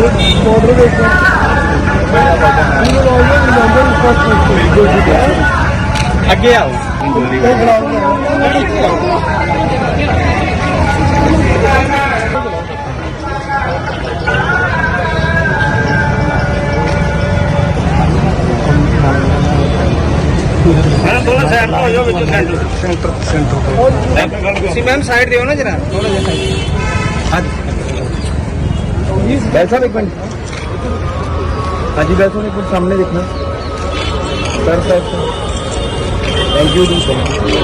Rudy. Agel. Sim, mesmo, sair de onde, né? Sim, mesmo, sair de onde, né? Side ਹਾਂਜੀ ਬੈਠਾ ਇੱਕ minute ਹਾਂਜੀ ਬੈਠੋ ਇੱਕ ਮਿੰਟ ਸਾਹਮਣੇ ਦੇਖਣਾ ਸਰ ਸਰ ਥੈਂਕ ਯੂ ਜੀ ਥੈਂਕ ਯੂ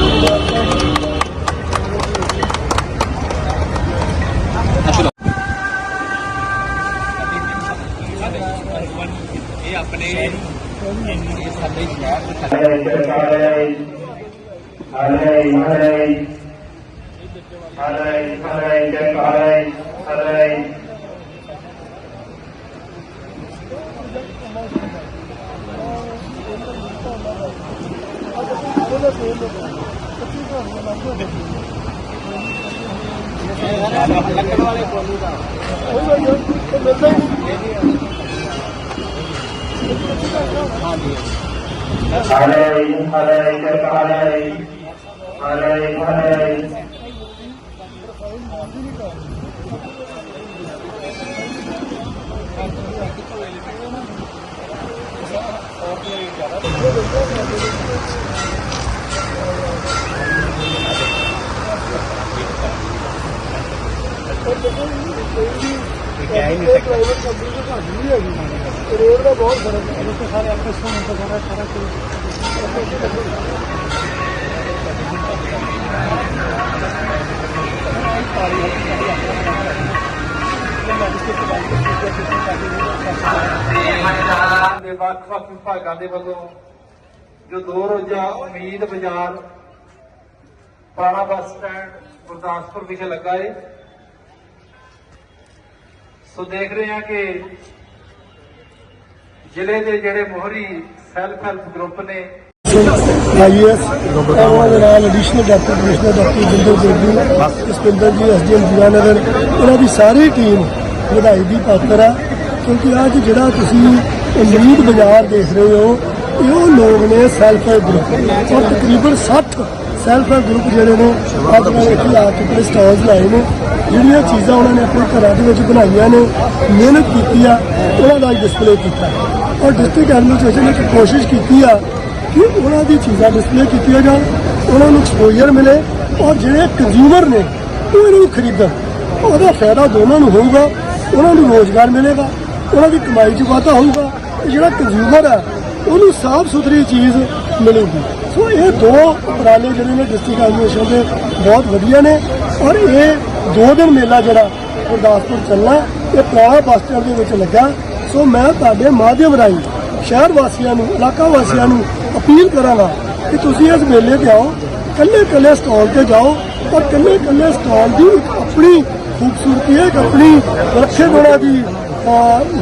ਇਹ ਆਪਣੇ ਇਹ ਸਾਡੇ ਸ਼ਹਿਰ ਦੇ Hare Hare Hare Hare Hare Hare ਲੱਕੜ लकड़ वाले हरे हरे हरे हरे Hare Hare ਕਹਿ ਹੀ ਨਹੀਂ ਸਕਦਾ ਰੋਡ ਦਾ ਬਹੁਤ ਫ਼ਰਕ ਹੈ। ਇੱਥੇ ਸਾਰੇ ਆਪੇ ਸੁਣਨ ਤੋਂ ਸਾਰਾ ਸਾਰਾ ਕੁਝ। ਦੇ ਵੱਖ-ਵੱਖ ਵਿਭਾਗਾਂ ਦੇ ਵੱਲੋਂ ਜੋ ਦੋ ਰੋਜ਼ਾ ਉਮੀਦ ਬਾਜ਼ਾਰ ਪੁਰਾਣਾ ਬੱਸ ਸਟੈਂਡ ਗੁਰਦਾਸਪੁਰ ਵਿਖੇ ਲੱਗਾ ਏ। ਸੋ ਦੇਖ ਰਹੇ ਹਾਂ ਕਿ ਜ਼ਿਲ੍ਹੇ ਦੇ ਜਿਹੜੇ ਮੋਹਰੀ ਸੈਲਫ ਹੈਲਪ ਗਰੁੱਪ ਨੇ ਆਈਐਸ ਉਹਨਾਂ ਦੇ ਨਾਲ additional doctor commissioner doctor Jinder Devi Sapinder ji, SDM ਜੀਆਨਗਰ ਉਹਨਾਂ ਦੀ ਸਾਰੀ ਟੀਮ ਵਧਾਈ ਦੀ ਪਾਤਰ ਆ, ਕਿਉਂਕਿ ਅੱਜ ਜਿਹੜਾ ਤੁਸੀਂ ਉਮੀਦ ਬਾਜ਼ਾਰ ਦੇਖ ਰਹੇ ਹੋ, ਇਹ ਉਹ ਲੋਕ ਨੇ ਸੈਲਫ ਹੈਲਪ ਗਰੁੱਪ ਔਰ ਤਕਰੀਬਨ 60 ਸੈਲਫ ਹੈਲਪ ਗਰੁੱਪ ਜਿਹੜੇ ਨੇ ਅੱਜ ਕੱਲ੍ਹ ਇੱਥੇ ਆ ਕੇ ਆਪਣੇ ਸਟਾਲਸ ਲਾਏ ਨੇ। ਜਿਹੜੀਆਂ ਚੀਜ਼ਾਂ ਉਹਨਾਂ ਨੇ ਆਪਣੇ ਘਰਾਂ ਦੇ ਵਿੱਚ ਬਣਾਈਆਂ ਨੇ, ਮਿਹਨਤ ਕੀਤੀ ਆ, ਉਹਨਾਂ ਦਾ ਡਿਸਪਲੇ ਕੀਤਾ। ਔਰ ਡਿਸਟ੍ਰਿਕਟ ਐਡਮਿਨਿਸਟ੍ਰੇਸ਼ਨ ਨੇ ਕੋਸ਼ਿਸ਼ ਕੀਤੀ ਆ ਕਿ ਉਹਨਾਂ ਦੀ ਚੀਜ਼ਾਂ ਡਿਸਪਲੇ ਕੀਤੀਆਂ ਜਾਣ, ਉਹਨਾਂ ਨੂੰ ਐਕਸਪੋਜ਼ਰ ਮਿਲੇ ਔਰ ਜਿਹੜੇ ਕੰਜ਼ਿਊਮਰ ਨੇ, ਉਹ ਇਹਨਾਂ ਨੂੰ ਖਰੀਦਣ। ਉਹਦਾ ਫਾਇਦਾ ਦੋਨਾਂ ਨੂੰ ਹੋਊਗਾ, ਉਹਨਾਂ ਨੂੰ ਰੋਜ਼ਗਾਰ ਮਿਲੇਗਾ, ਉਹਨਾਂ ਦੀ ਕਮਾਈ 'ਚ ਵਾਧਾ ਹੋਊਗਾ, ਜਿਹੜਾ ਕੰਜ਼ਿਊਮਰ ਆ, ਉਹਨੂੰ ਸਾਫ਼ ਸੁਥਰੀ ਚੀਜ਼ ਮਿਲੇਗੀ। ਸੋ ਇਹ ਦੋ ਉਪਰਾਲੇ ਜਿਹੜੇ ਨੇ ਡਿਸਟ੍ਰਿਕਟ ਐਜੂਕੇਸ਼ਨ ਦੇ ਬਹੁਤ ਵਧੀਆ ਨੇ ਔਰ ਇਹ ਦੋ ਦਿਨ ਮੇਲਾ ਜਿਹੜਾ ਗੁਰਦਾਸਪੁਰ ਚੱਲਣਾ, ਇਹ ਪੁਰਾਣਾ ਬੱਸ ਸਟੈਂਡ ਦੇ ਵਿੱਚ ਲੱਗਾ। ਸੋ ਮੈਂ ਤੁਹਾਡੇ ਮਾਧਿਅਮ ਰਾਹੀਂ ਸ਼ਹਿਰ ਵਾਸੀਆਂ ਨੂੰ, ਇਲਾਕਾ ਵਾਸੀਆਂ ਨੂੰ ਅਪੀਲ ਕਰਾਂਗਾ ਕਿ ਤੁਸੀਂ ਇਸ ਮੇਲੇ ਤੇ ਆਓ ਕੱਲੇ ਕੱਲੇ ਸਟਾਲ ਤੇ ਜਾਓ, ਔਰ ਕੱਲੇ ਕੱਲੇ ਸਟਾਲ ਦੀ ਆਪਣੀ ਖੂਬਸੂਰਤੀ ਹੈ ਆਪਣੀ ਰੱਖੇ ਗੁਣਾ ਦੀ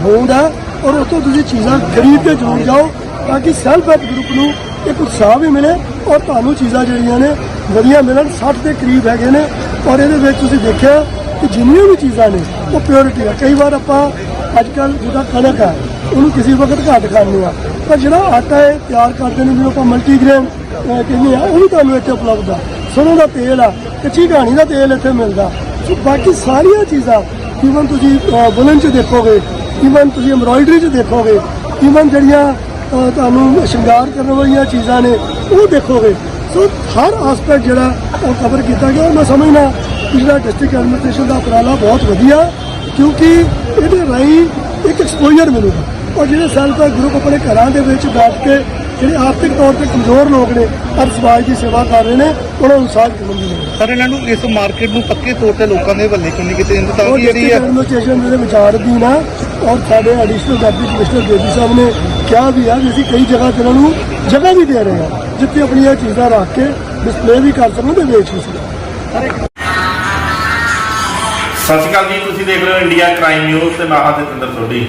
ਹੋਂਦ ਹੈ। ਔਰ ਉੱਥੋਂ ਤੁਸੀਂ ਚੀਜ਼ਾਂ ਖਰੀਦ ਕੇ ਜ਼ਰੂਰ ਜਾਓ ਤਾਂ ਕਿ ਸੈਲਫ ਹੈਲਪ ਗਰੁੱਪ ਨੂੰ ਇੱਕ ਉਤਸ਼ਾਹ ਵੀ ਮਿਲੇ ਔਰ ਤੁਹਾਨੂੰ ਚੀਜ਼ਾਂ ਜਿਹੜੀਆਂ ਨੇ ਵਧੀਆ ਮਿਲਣ 60 ਦੇ ਕਰੀਬ ਹੈਗੇ ਨੇ ਔਰ ਇਹਦੇ ਵਿੱਚ ਤੁਸੀਂ ਦੇਖਿਆ ਕਿ ਜਿੰਨੀਆਂ ਵੀ ਚੀਜ਼ਾਂ ਨੇ, ਉਹ ਪਿਓਰਿਟੀ ਆ। ਕਈ ਵਾਰ ਆਪਾਂ ਅੱਜ ਕੱਲ ਜਿਹੜਾ ਕਣਕ ਆ, ਉਹਨੂੰ ਕਿਸੇ ਵਕਤ ਘੱਟ ਖਾਂਦੇ ਆ। ਪਰ ਜਿਹੜਾ ਆਟਾ ਹੈ ਤਿਆਰ ਕਰਦੇ ਨੇ, ਜਿਹਨੂੰ ਆਪਾਂ ਮਲਟੀਗ੍ਰੇਨ ਕਹਿੰਦੇ ਆ, ਉਹ ਵੀ ਤੁਹਾਨੂੰ ਇੱਥੇ ਉਪਲਬਧ ਆ। ਸਰੋਂ ਦਾ ਤੇਲ ਆ, ਕੱਚੀ ਘਾਣੀ ਦਾ ਤੇਲ ਇੱਥੇ ਮਿਲਦਾ। ਸੋ ਬਾਕੀ ਸਾਰੀਆਂ ਚੀਜ਼ਾਂ ਈਵਨ ਤੁਸੀਂ ਬੁਲਨ ਚ ਦੇਖੋਗੇ ਈਵਨ ਤੁਸੀਂ ਐਮਬਰਾਇਡਰੀ ਚ ਦੇਖੋਗੇ ਈਵਨ ਜਿਹੜੀਆਂ ਤੁਹਾਨੂੰ ਸ਼ਿੰਗਾਰ ਕਰਨ ਵਾਲੀਆਂ ਚੀਜ਼ਾਂ ਨੇ ਉਹ ਦੇਖੋਗੇ। ਸੋ ਹਰ ਆਸਪੈਕਟ ਜਿਹੜਾ ਉਹ ਕਵਰ ਕੀਤਾ ਗਿਆ ਮੈਂ ਸਮਝਦਾ ਜਿਹੜਾ ਡਿਸਟ੍ਰਿਕਟ ਐਡਮਿਨਿਸਟ੍ਰੇਸ਼ਨ ਦਾ ਉਪਰਾਲਾ ਬਹੁਤ ਵਧੀਆ ਕਿਉਂਕਿ ਇਹਦੇ ਰਾਹੀਂ ਇੱਕ ਐਕਸਪੋਜ਼ਰ ਮਿਲੂਗਾ। ਔਰ ਜਿਹੜੇ ਸੈਲਫ ਹੈਲਪ ਗਰੁੱਪ ਆਪਣੇ ਘਰਾਂ ਦੇ ਵਿੱਚ ਬੈਠ ਕੇ ਜਿਹੜੇ ਆਰਥਿਕ ਤੌਰ ਤੇ ਕਮਜ਼ੋਰ ਲੋਕ ਨੇ ਹਰ ਸਮਾਜ ਦੀ ਸੇਵਾ ਕਰ ਰਹੇ ਨੇ ਉਹਨਾਂ ਨੂੰ ਸਾਥ ਮਿਲੇਗੀ ਸਰ ਇਹਨਾਂ ਨੂੰ ਇਸ ਮਾਰਕੀਟ ਨੂੰ ਪੱਕੇ ਤੌਰ ਤੇ ਲੋਕਾਂ ਦੇ ਵੱਲੇ ਕਿਉਂ ਨਹੀਂ ਕੀਤੇ ਕਿ ਜਿਹੜੀ ਹੈ ਐਡਮਿਨਿਸਟ੍ਰੇਸ਼ਨ ਦੇ ਵਿਚਾਰ ਦੀ ਨਾ ਔਰ ਸਾਡੇ ਐਡੀਸ਼ਨਲ ਡਿਪਟੀ ਕਮਿਸ਼ਨਰ ਬੇਦੀ ਸਾਹਿਬ ਨੇ ਕਿਹਾ ਵੀ ਆ ਵੀ ਅਸੀਂ ਕਈ ਜਗ੍ਹਾ ਤੇ ਇਹਨਾਂ ਨੂੰ ਜਗ੍ਹਾ ਵੀ ਦੇ ਰਹੇ ਹਾਂ, ਜਿੱਥੇ ਆਪਣੀਆਂ ਚੀਜ਼ਾਂ ਰੱਖ ਕੇ ਡਿਸਪਲੇ ਵੀ ਕਰ ਸਕਣ ਤੇ ਵੇਚ ਵੀ ਸਕਣ। ਸਤਿ ਸ਼੍ਰੀ ਅਕਾਲ ਜੀ, ਤੁਸੀਂ ਦੇਖ ਰਹੇ ਹੋ ਇੰਡੀਆ ਕ੍ਰਾਈਮ ਨਿਊਜ਼ ਤੇ ਮੈਂ ਹਾਂ ਜਤਿੰਦਰ ਸੋਢੀ।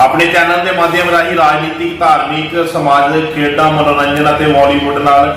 ਆਪਣੇ ਚੈਨਲ ਦੇ ਮਾਧਿਅਮ ਰਾਹੀਂ ਰਾਜਨੀਤਿਕ, ਧਾਰਮਿਕ ਸਮਾਜਿਕ ਖੇਡਾਂ, ਮਨੋਰੰਜਨ ਅਤੇ ਬਾਲੀਵੁੱਡ ਨਾਲ